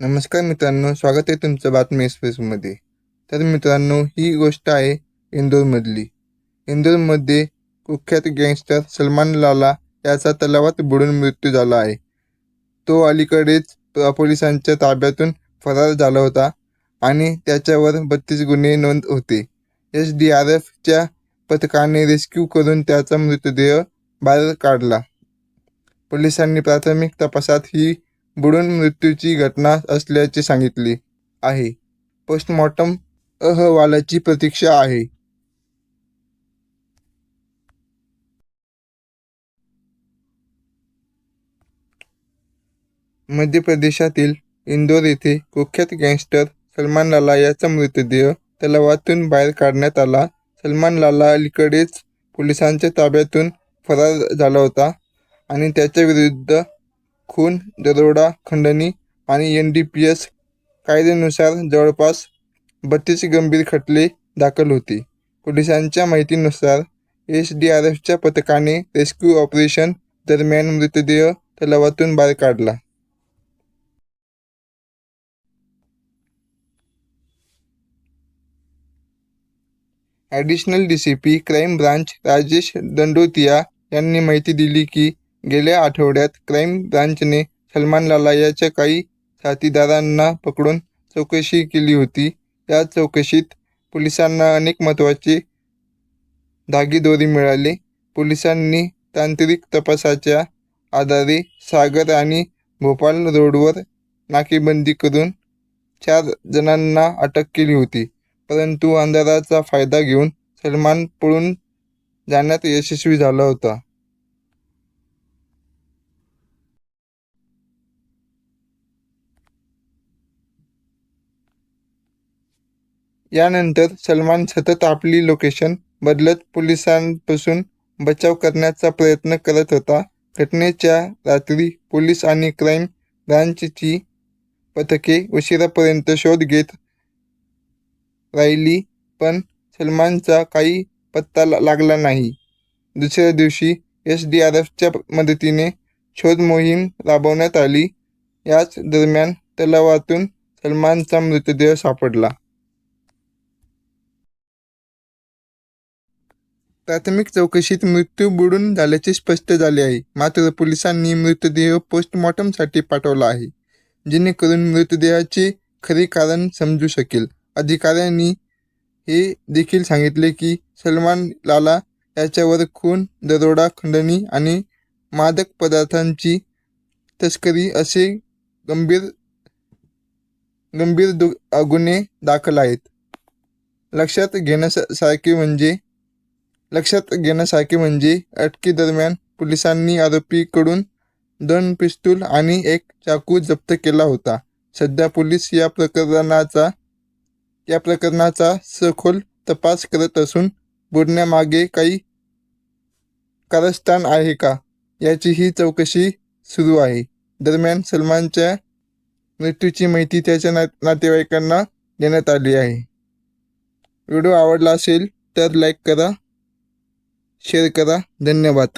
नमस्कार मित्रांनो स्वागत आहे तुमचं बातमी एक्सप्रेसमध्ये. तर मित्रांनो ही गोष्ट आहे इंदोरमधली. इंदोरमध्ये कुख्यात गँगस्टर सलमान लाला याचा तलावात बुडून मृत्यू झाला आहे. तो अलीकडेच पोलिसांच्या ताब्यातून फरार झाला होता आणि त्याच्यावर बत्तीस गुन्हे नोंद होते. एस डी आर एफच्या पथकाने रेस्क्यू करून त्याचा मृतदेह बाहेर काढला. पोलिसांनी प्राथमिक तपासात ही बुडून मृत्यूची घटना असल्याचे सांगितले आहे. पोस्टमॉर्टम अहवालाची प्रतीक्षा आहे. मध्य प्रदेशातील इंदोर येथे कुख्यात गँगस्टर सलमान लाला याचा मृतदेह तलावातून बाहेर काढण्यात आला. सलमान लाला अलीकडेच पोलिसांच्या ताब्यातून फरार झाला होता आणि त्याच्या विरुद्ध खून दरोडा खंडणी आणि एन डी पी एस कायद्यानुसार जवळपास बत्तीस गंभीर खटले दाखल होते. पोलिसांच्या माहितीनुसार एस डी आर एफच्या पथकाने रेस्क्यू ऑपरेशन दरम्यान मृतदेह तलावातून बाहेर काढला. Additional D C P crime branch Rajesh Dandotiya यांनी माहिती दिली की गेल्या आठवड्यात क्राईम ब्रांचने सलमान लाला याच्या काही साथीदारांना पकडून चौकशी केली होती. या चौकशीत पोलिसांना अनेक महत्त्वाचे दागीदोरी मिळाले. पोलिसांनी तांत्रिक तपासाच्या आधारे सागर आणि भोपाल रोडवर नाकेबंदी करून चार जणांना अटक केली होती. परंतु अंधाराचा फायदा घेऊन सलमान पळून जाण्यात यशस्वी झाला होता. यानंतर सलमान सतत आपली लोकेशन बदलत पोलिसांपासून बचाव करण्याचा प्रयत्न करत होता. घटनेच्या रात्री पोलीस आणि क्राईम ब्रांचची पथके उशिरापर्यंत शोध घेत राहिली पण सलमानचा काही पत्ता लागला नाही. दुसऱ्या दिवशी एस डी आर एफच्या मदतीने शोध मोहीम राबवण्यात आली. याच दरम्यान तलावातून सलमानचा मृतदेह सापडला. प्राथमिक चौकशीत मृत्यू बुडून झाल्याचे स्पष्ट झाले आहे. मात्र पोलिसांनी मृतदेह पोस्टमॉर्टमसाठी पाठवला आहे जेणेकरून मृतदेहाचे खरे कारण समजू शकेल. अधिकाऱ्यांनी हे देखील सांगितले की सलमान लाला याच्यावर खून दरोडा खंडणी आणि मादक पदार्थांची तस्करी असे गंभीर गंभीर दु गुन्हे दाखल आहेत. लक्षात घेण्यासारखे म्हणजे लक्षात घेण्यासारखे म्हणजे अटकीदरम्यान पोलिसांनी आरोपीकडून दोन पिस्तूल आणि एक चाकू जप्त केला होता. सध्या पोलीस या प्रकरणाचा या प्रकरणाचा सखोल तपास करत असून बुडण्यामागे काही कारस्थान आहे का? याचीही चौकशी सुरू आहे. दरम्यान सलमानच्या मृत्यूची माहिती त्याच्या ना नातेवाईकांना देण्यात आली आहे. व्हिडिओ आवडला असेल तर लाईक करा. शेअर करा. धन्यवाद.